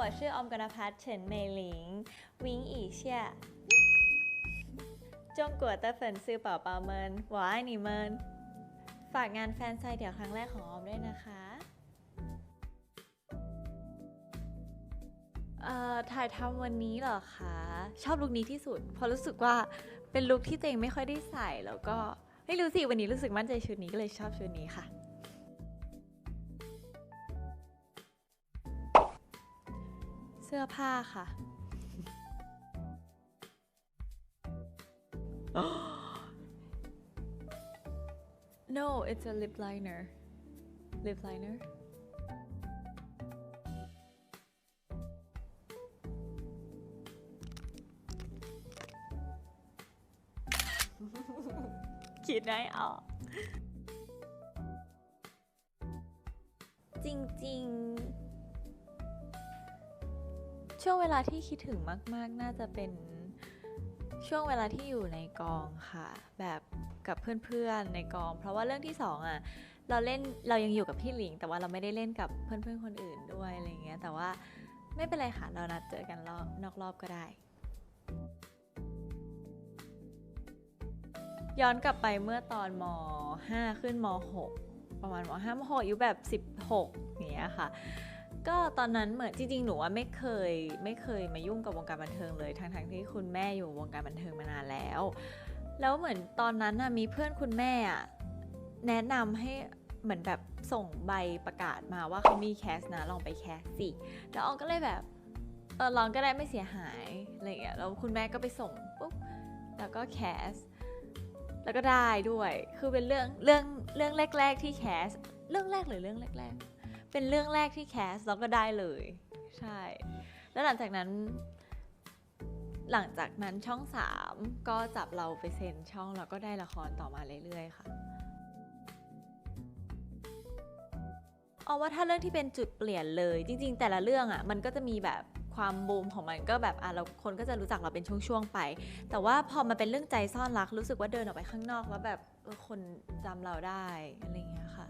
我是ออมกนพัฒน์เฉินเมหลิงวิงอีเชียจงกัวเตอร์เฟินซื้อเป่าเป่าเมินหวายหนีเมิน ฝากงานแฟนไซด์เดี่ยวครั้งแรกของออมด้วยนะคะเอ่อถ่ายทำวันนี้เหรอคะ ชอบลุคนี้ที่สุด เพราะรู้สึกว่าเป็นลุคที่ตัวเองไม่ค่อยได้ใส่แล้วก็ไม่รู้สิวันนี้รู้สึกมั่นใจชุดนี้ก็เลยชอบชุดนี้ค่ะ สื้อผ้าค่ะ no it's a lip liner lip liner คิดได้ออก จริง ๆ ช่วงเวลาที่คิดถึงมาก ๆ น่าจะเป็นช่วงเวลาที่อยู่ในกองค่ะ แบบกับเพื่อนๆในกอง เพราะว่าเรื่องที่สองอะเราเล่นเรายังอยู่กับพี่หลิง แต่ว่าเราไม่ได้เล่นกับเพื่อนๆคนอื่นด้วยอะไรเงี้ยแต่ว่าไม่เป็นไรค่ะเรานัดเจอกันรอบนอกรอบก็ได้ ย้อนกลับไปเมื่อตอนม 5 ขึ้นม 6 ประมาณม 5 ม 6อายุแบบ 16อย่างเงี้ยค่ะ ก็ตอนนั้นเหมือนจริงๆ หนูว่าไม่เคยไม่เคยมายุ่งกับวงการบันเทิงเลยทั้งๆที่คุณแม่อยู่วงการบันเทิงมานานแล้ว แล้วเหมือนตอนนั้นมีเพื่อนคุณแม่แนะนำให้เหมือนแบบส่งใบประกาศมาว่าเขามีแคสนะลองไปแคสสิแล้วอองก็เลยแบบเออลองก็ได้ไม่เสียหายอะไรอย่างเงี้ยแล้วคุณแม่ก็ไปส่งปุ๊บแล้วก็แคสแล้วก็ได้ด้วย คือเป็นเรื่องเรื่องเรื่องแรก ๆ ที่แคสเรื่องแรกหรือเรื่องแรก ๆ เป็นเรื่องแรกที่แคสแล้วก็ได้เลย ใช่ แล้วหลังจากนั้น หลังจากนั้นช่อง 3 ก็จับเราไปเซ็นช่องแล้วก็ได้ละครต่อมาเรื่อยๆค่ะเอาว่าถ้าเรื่องที่เป็นจุดเปลี่ยนเลย จริง ๆ แต่ละเรื่องอะ่ะมันก็จะมีแบบความบูมของมันก็แบบอะเราคนก็จะรู้จักเราเป็นช่วงๆไป แต่ว่าพอมาเป็นเรื่องใจซ่อนรักรู้สึกว่าเดินออกไปข้างนอกแล้วแบบคนจำเราได้อะไรเงี้ยค่ะ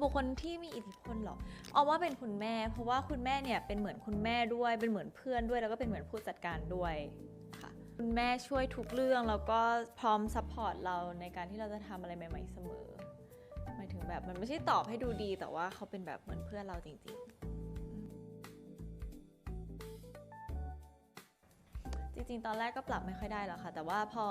บุคคลที่มีอิทธิพลเหรอเอาว่าเป็นคุณแม่ เพราะว่าคุณแม่เนี่ยเป็นเหมือนคุณแม่ด้วย เป็นเหมือนเพื่อนด้วย แล้วก็เป็นเหมือนผู้จัดการด้วยค่ะ คุณแม่ช่วยทุกเรื่องแล้วก็พร้อมซัพพอร์ตเราในการที่เราจะทำอะไรใหม่ ๆเสมอ หมายถึงแบบมันไม่ใช่ตอบให้ดูดี แต่ว่าเขาเป็นแบบเหมือนเพื่อนเราจริง ๆจริงๆ ตอนแรกก็ปรับไม่ค่อยได้หรอกค่ะ แต่ว่าพอ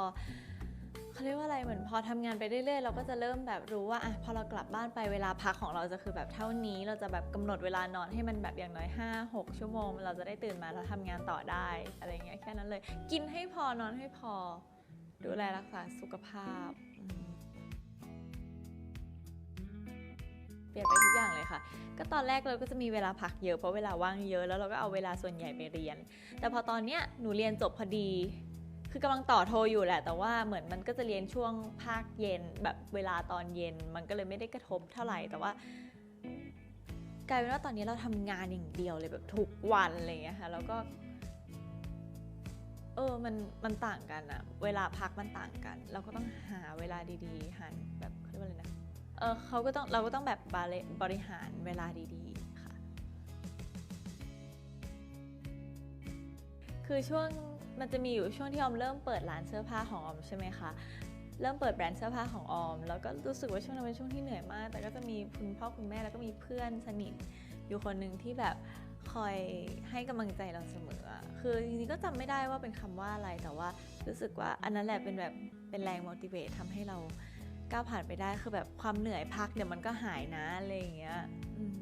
เขาเรียกว่าอะไรเหมือนพอทำงานไปเรื่อยๆ เราก็จะเริ่มแบบรู้ว่าอะพอเรากลับบ้านไปเวลาพักของเราจะคือแบบเท่านี้ เราจะแบบกำหนดเวลานอนให้มันแบบอย่างน้อย 5 6 ชั่วโมง เราจะได้ตื่นมาแล้วทำงานต่อได้อะไรเงี้ยแค่นั้นเลย กินให้พอนอนให้พอ ดูแลรักษาสุขภาพเปลี่ยนไปทุกอย่างเลยค่ะ ก็ตอนแรกเราก็จะมีเวลาพักเยอะเพราะเวลาว่างเยอะแล้วเราก็เอาเวลาส่วนใหญ่ไปเรียน แต่พอตอนเนี้ยหนูเรียนจบพอดี คือกำลังต่อโทรอยู่แหละ แต่ว่าเหมือนมันก็จะเรียนช่วงภาคเย็นแบบเวลาตอนเย็น มันก็เลยไม่ได้กระทบเท่าไหร่แต่ว่ากลายเป็นว่าตอนนี้เราทำงานอย่างเดียวเลยแบบทุกวันอะไรอย่างเงี้ยค่ะแล้วก็เออมันมันต่างกันอะเวลาพักมันต่างกัน เราก็ต้องหาเวลาดีๆหาแบบเขาเรียกว่าอะไรนะเออเขาก็ต้องเราก็ต้องแบบบริหารเวลาดีๆค่ะ คือช่วง มันจะมีอยู่ช่วงที่ออมเริ่มเปิดร้านเสื้อผ้าของออมใช่ไหมคะเริ่มเปิดแบรนด์เสื้อผ้าของออม แล้วก็รู้สึกว่าช่วงนั้นเป็นช่วงที่เหนื่อยมาก แต่ก็จะมีคุณพ่อคุณแม่แล้วก็มีเพื่อนสนิทอยู่คนหนึ่งที่แบบคอยให้กำลังใจเราเสมอ คือจริงๆก็จำไม่ได้ว่าเป็นคำว่าอะไร แต่ว่ารู้สึกว่าอันนั้นแหละเป็นแบบเป็นแรง motivate ทำให้เราก้าวผ่านไปได้ คือแบบความเหนื่อยพักเดี๋ยวมันก็หายนะอะไรอย่างเงี้ยอืม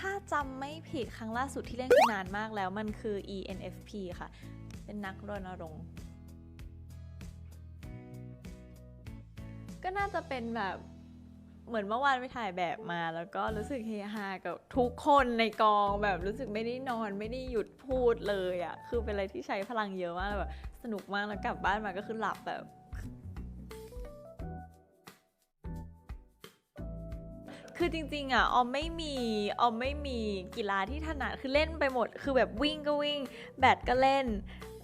ถ้าจำไม่ผิดครั้งล่าสุดที่เล่นคือนานมากแล้วมันคือ ENFP ค่ะ เป็นนักรณรงค์ก็น่าจะเป็นแบบเหมือนเมื่อวานไปถ่ายแบบมาแล้วก็รู้สึกเฮฮากับทุกคนในกองแบบรู้สึกไม่ได้นอนไม่ได้หยุดพูดเลยอะ่ะคือเป็นอะไรที่ใช้พลังเยอะมากแบบสนุกมากแล้วกลับบ้านมาก็คือหลับแบบ คือจริงๆอะออมไม่มีออมไม่มีกีฬาที่ถนัดคือเล่นไปหมด คือแบบวิ่งก็วิ่ง แบดก็เล่น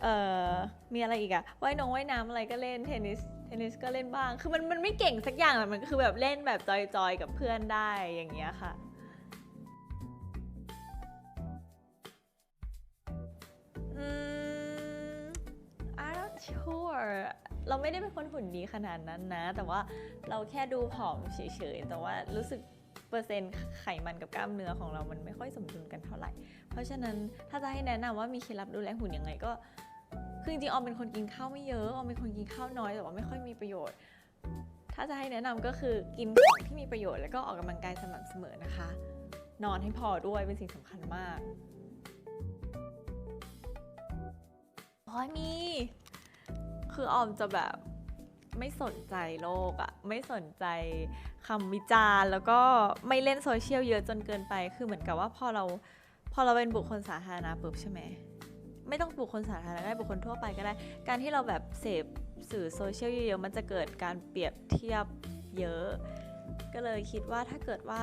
เอ่อมีอะไรอีกอะว่ายน้องว่ายน้ำอะไรก็เล่นเทนนิสเทนนิสก็เล่นบ้าง คือมันมันไม่เก่งสักอย่างแต่มันก็คือแบบเล่นแบบจอยๆกับเพื่อนได้อย่างเงี้ยค่ะอืม I'm not sure เราไม่ได้เป็นคนหุ่นดีขนาดนั้นนะ แต่ว่าเราแค่ดูผอมเฉยๆ แต่ว่ารู้สึก เปอร์เซ็นต์ไขมันกับกล้ามเนื้อของเรามันไม่ค่อยสมดุลกันเท่าไหร่ เพราะฉะนั้นถ้าจะให้แนะนำว่ามีเคล็ดลับดูแลหุ่นยังไงก็คือจริงๆออมเป็นคนกินข้าวไม่เยอะออมเป็นคนกินข้าวน้อยแต่ว่าไม่ค่อยมีประโยชน์ ถ้าจะให้แนะนำก็คือกินของที่มีประโยชน์แล้วก็ออกกำลังกายสม่ำเสมอนะคะ นอนให้พอด้วยเป็นสิ่งสำคัญมากพอยมีคือออมจะแบบ ไม่สนใจโลกอะไม่สนใจคำวิจารณ์ แล้วก็ไม่เล่นโซเชียลเยอะจนเกินไป คือเหมือนกับว่าพอเราพอเราเป็นบุคคลสาธารณะปุ๊บใช่ไหมไม่ต้องบุคคลสาธารณะได้บุคคลทั่วไปก็ได้ การที่เราแบบเสพสื่อโซเชียลเยอะๆมันจะเกิดการเปรียบเทียบเยอะ ก็เลยคิดว่าถ้าเกิดว่า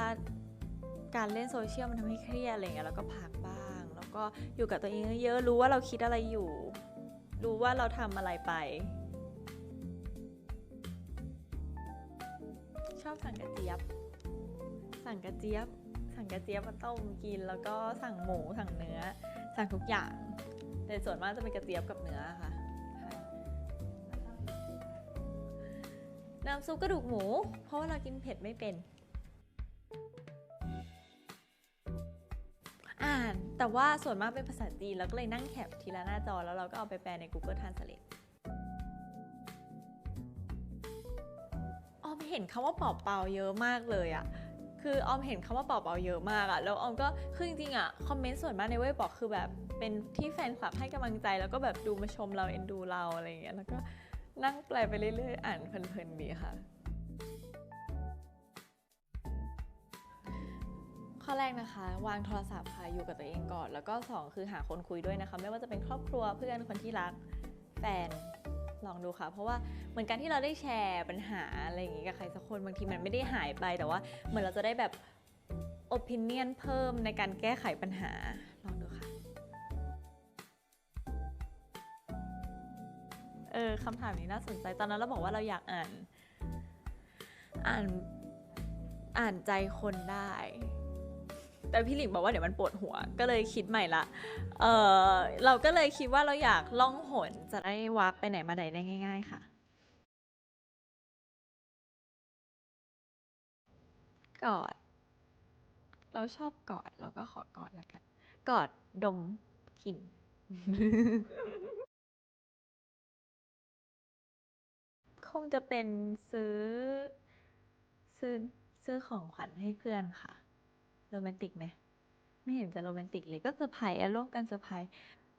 การเล่นโซเชียลมันทำให้เครียดอะไรเงี้ยแล้วก็พักบ้าง แล้วก็อยู่กับตัวเองเยอะรู้ว่าเราคิดอะไรอยู่ รู้ว่าเราทำอะไรไป อบสั่งกระเจี๊ยบ สั่งกระเจี๊ยบ สั่งกระเจี๊ยบมาต้มกิน แล้วก็สั่งหมูสั่งเนื้อ สั่งทุกอย่าง แต่ส่วนมากจะเป็นกระเจี๊ยบกับเนื้อค่ะ น้ำซุปกระดูกหมู เพราะว่าเรากินเผ็ดไม่เป็น อ่าน แต่ว่าส่วนมากเป็นภาษาจีน แล้วก็เลยนั่งแคปทีละหน้าจอแล้วเราก็เอาไปแปลใน Google Translate ออมเห็นคำว่าเป่าเป่าเยอะมากเลยอะคือออมเห็นคำว่าเป่าเป่าเยอะมากอะแล้วออมก็คือจริงๆอะคอมเมนต์ส่วนมากในเว็บบอกคือแบบเป็นที่แฟนคลับให้กำลังใจ แล้วก็แบบดูมาชมเราเอ็นดูเราอะไรอย่างเงี้ยแล้วก็นั่งแปลไปเรื่อยๆ อ่านเพลินๆดีค่ะ ข้อแรกนะคะ วางโทรศัพท์ค่ะอยู่กับตัวเองก่อน แล้วก็ 2 คือหาคนคุยด้วยนะคะ ไม่ว่าจะเป็นครอบครัวเพื่อนคนที่รักแฟน ลองดูค่ะ เพราะว่าเหมือนการที่เราได้แชร์ปัญหาอะไรอย่างงี้กับใครสักคนบางทีมันไม่ได้หายไปแต่ว่าเหมือนเราจะได้แบบ opinion เพิ่มในการแก้ไขปัญหาลองดูค่ะเออคำถามนี้น่าสนใจตอนนั้นเราบอกว่าเราอยากอ่าน อ่านอ่านใจคนได้ แต่พี่หลิงบอกว่าเดี๋ยวมันปวดหัวก็เลยคิดใหม่ละเออเราก็เลยคิดว่าเราอยากล่องหนจะได้วักไปไหนมาไหนได้ง่าย ๆ ค่ะ กอด เราชอบกอดเราก็ขอกอดแล้วกัน กอดดมกลิ่นคงจะเป็นซื้อซื้อซื้อของขวัญให้เพื่อนค่ะ โรแมนติกไหมไม่เห็นจะโรแมนติกเลยก็เซอร์ไพรส์อะร่วมกันเซอร์ไพรส์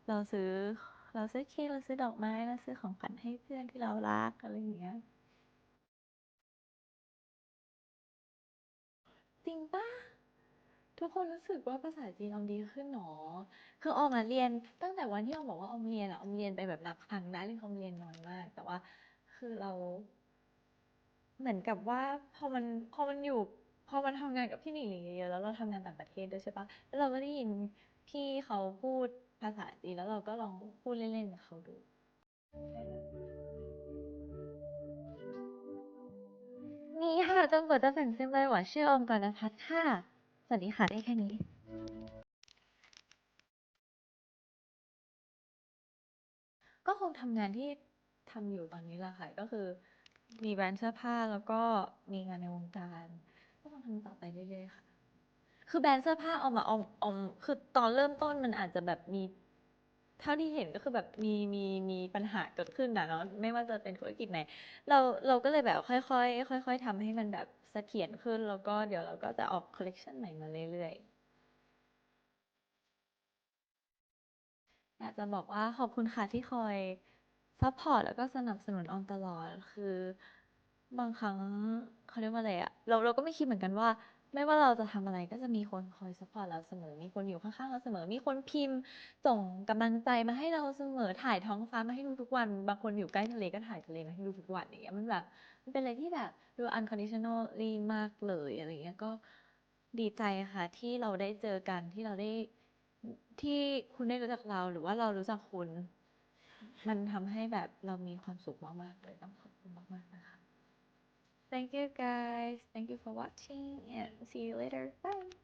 เราซื้อ เราซื้อเค้กเราซื้อดอกไม้เราซื้อของขวัญให้เพื่อนที่เรารักอะไรอย่างเงี้ยจริงปะทุกคนรู้สึกว่าภาษาจีนออมดีขึ้นหนอ คือออมอะเรียน ตั้งแต่วันที่ออมบอกว่าออมเรียนอะออมเรียนไปแบบนับครั้งนะเรื่องออมเรียนน้อยมาก แต่ว่าคือเรา เหมือนกับว่าพอมันพอมันอยู่ พอมันทำงานกับพี่หนิงหลิงเยอะๆแล้วเราทำงานต่างประเทศด้วยใช่ปะแล้วเราก็ได้ยินพี่เขาพูดภาษาจีนแล้วเราก็ลองพูดเล่นๆกับเขาดู นี่ค่ะจนกว่าจะแต่งเต็มเลยหว่าชื่อออมก่อนนะคะค่ะ สวัสดีค่ะได้แค่นี้ก็คงทำงานที่ทำอยู่ตอนนี้แหละค่ะ ก็คือมีแบรนด์เสื้อผ้าแล้วก็มีงานในวงการก็ค งทำต่อไปเรื่อยๆค่ะ คือแบรนด์เสื้อผ้าเอามาออมออมคือตอนเริ่มต้นมันอาจจะแบบมี เท่าที่เห็นก็คือแบบมีมีมีปัญหาเกิดขึ้นนะเนาะไม่ว่าจะเป็นธุรกิจไหน เราเราก็เลยแบบค่อยๆค่อย ๆทำให้มันแบบเสถียรขึ้น แล้วก็เดี๋ยวเราก็จะออกคอลเลกชันใหม่มาเรื่อยๆอยากจะบอกว่าขอบคุณค่ะที่คอยซัพพอร์ตแล้วก็สนับสนุนออมตลอดคือ บางครั้งเขาเรียกว่าอะไรอะเราเราก็ไม่คิดเหมือนกันว่า ไม่ว่าเราจะทำอะไรก็จะมีคนคอยซัพพอร์ตเราเสมอ มีคนอยู่ข้างๆเราเสมอ มีคนพิมพ์ ส่งกำลังใจมาให้เราเสมอถ่ายท้องฟ้ามาให้ดูทุกวัน บางคนอยู่ใกล้ทะเลก็ถ่ายทะเลมาให้ดูทุกวันอย่างเงี้ยมันแบบมันเป็นอะไรที่แบบดู unconditionally มากเลยอะไรเงี้ยก็ดีใจค่ะที่เราได้เจอกันที่เราได้ที่คุณได้รู้จักเราหรือว่าเรารู้จักคุณ มันทำให้แบบเรามีความสุขมากๆเลยต้องขอบคุณคุณมากๆนะคะ Thank you guys. Thank you for watching and see you later. Bye.